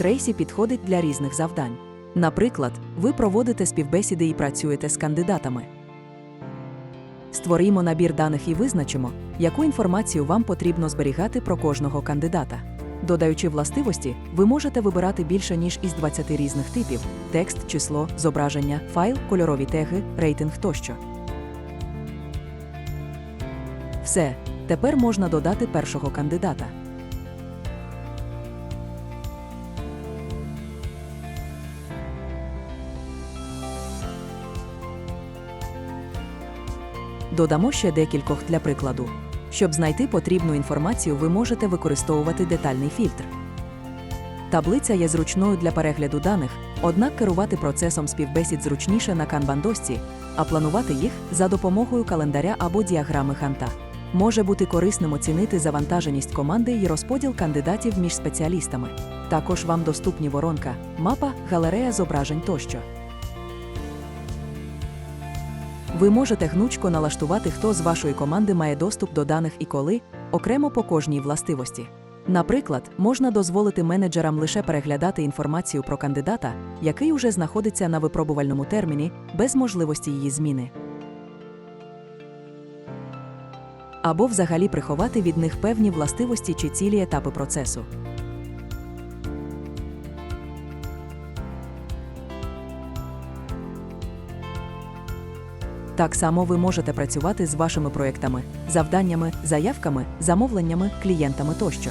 Трейсі підходить для різних завдань. Наприклад, ви проводите співбесіди і працюєте з кандидатами. Створимо набір даних і визначимо, яку інформацію вам потрібно зберігати про кожного кандидата. Додаючи властивості, ви можете вибирати більше ніж із 20 різних типів: текст, число, зображення, файл, кольорові теги, рейтинг тощо. Все, тепер можна додати першого кандидата. Додамо ще декількох для прикладу. Щоб знайти потрібну інформацію, ви можете використовувати детальний фільтр. Таблиця є зручною для перегляду даних, однак керувати процесом співбесід зручніше на канбан-дошці, а планувати їх за допомогою календаря або діаграми ханта. Може бути корисним оцінити завантаженість команди і розподіл кандидатів між спеціалістами. Також вам доступні воронка, мапа, галерея зображень тощо. Ви можете гнучко налаштувати, хто з вашої команди має доступ до даних і коли, окремо по кожній властивості. Наприклад, можна дозволити менеджерам лише переглядати інформацію про кандидата, який уже знаходиться на випробувальному терміні, без можливості її зміни. Або взагалі приховати від них певні властивості чи цілі етапи процесу. Так само ви можете працювати з вашими проектами, завданнями, заявками, замовленнями, клієнтами тощо.